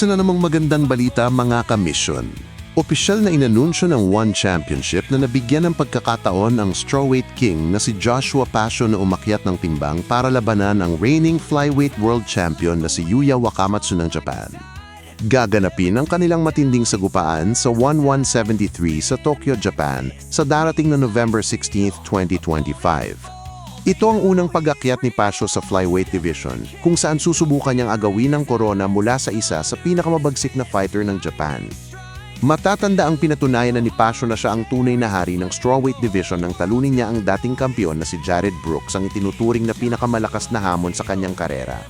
Isa na namang magandang balita mga kamisyon. Opisyal na inanunsyo ng One Championship na nabigyan ng pagkakataon ang strawweight king na si Joshua Pasio na umakyat ng timbang para labanan ang reigning flyweight world champion na si Yuya Wakamatsu ng Japan. Gaganapin ang kanilang matinding sagupaan sa 1173 sa Tokyo, Japan sa darating na November 16, 2025. Ito ang unang pag-akyat ni Pasio sa flyweight division kung saan susubukan niyang agawin ang korona mula sa isa sa pinakamabagsik na fighter ng Japan. Matatanda ang pinatunayan na ni Pasio na siya ang tunay na hari ng strawweight division nang talunin niya ang dating kampiyon na si Jared Brooks ang itinuturing na pinakamalakas na hamon sa kanyang karera.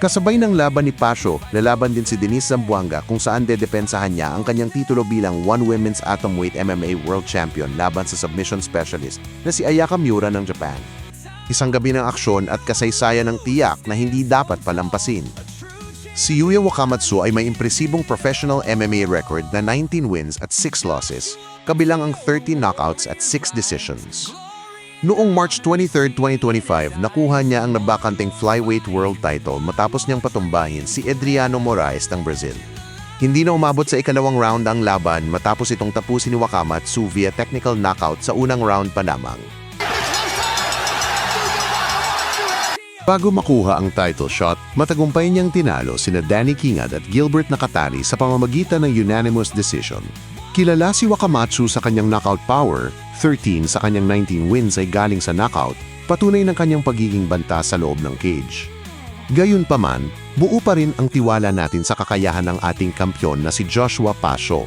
Kasabay ng laban ni Pasio, lalaban din si Denise Zamboanga kung saan dedepensahan niya ang kanyang titulo bilang One Women's Atomweight MMA World Champion laban sa submission specialist na si Ayaka Miura ng Japan. Isang gabi ng aksyon at kasaysayan ng tiyak na hindi dapat palampasin. Si Yuya Wakamatsu ay may impresibong professional MMA record na 19 wins at 6 losses, kabilang ang 30 knockouts at 6 decisions. Noong March 23, 2025, nakuha niya ang nabakanteng flyweight world title matapos niyang patumbahin si Adriano Moraes ng Brazil. Hindi na umabot sa ikalawang round ang laban matapos itong tapusin ni Wakamatsu via technical knockout sa unang round pa lamang. Bago makuha ang title shot, matagumpay niyang tinalo sina Danny Kingad at Gilbert Nakatani sa pamamagitan ng unanimous decision. Kilala si Wakamatsu sa kanyang knockout power, 13 sa kanyang 19 wins ay galing sa knockout, patunay ng kanyang pagiging banta sa loob ng cage. Gayunpaman, buo pa rin ang tiwala natin sa kakayahan ng ating kampyon na si Joshua Pasio.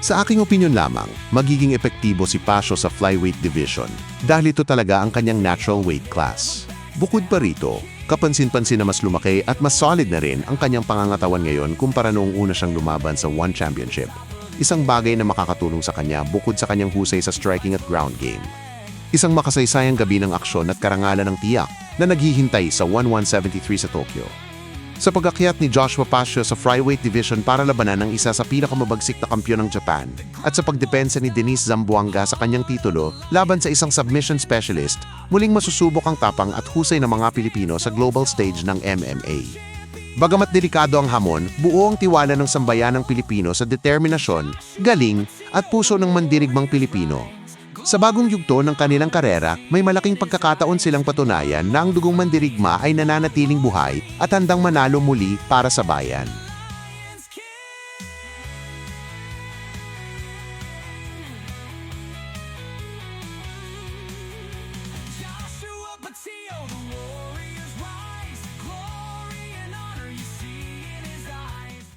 Sa aking opinion lamang, magiging epektibo si Pasio sa flyweight division dahil ito talaga ang kanyang natural weight class. Bukod pa rito, kapansin-pansin na mas lumaki at mas solid na rin ang kanyang pangangatawan ngayon kumpara noong una siyang lumaban sa One Championship. Isang bagay na makakatulong sa kanya bukod sa kanyang husay sa striking at ground game. Isang makasaysayang gabi ng aksyon at karangalan ng tiyak na naghihintay sa 1173 sa Tokyo. Sa pagakyat ni Joshua Pasio sa flyweight division para labanan ng isa sa pinakamabagsik na kampyon ng Japan at sa pagdepensa ni Denise Zamboanga sa kanyang titulo laban sa isang submission specialist, muling masusubok ang tapang at husay ng mga Pilipino sa global stage ng MMA. Bagamat delikado ang hamon, buo ang tiwala ng sambayan ng Pilipino sa determinasyon, galing at puso ng mandirigmang Pilipino. Sa bagong yugto ng kanilang karera, may malaking pagkakataon silang patunayan na ang dugong mandirigma ay nananatiling buhay at handang manalo muli para sa bayan.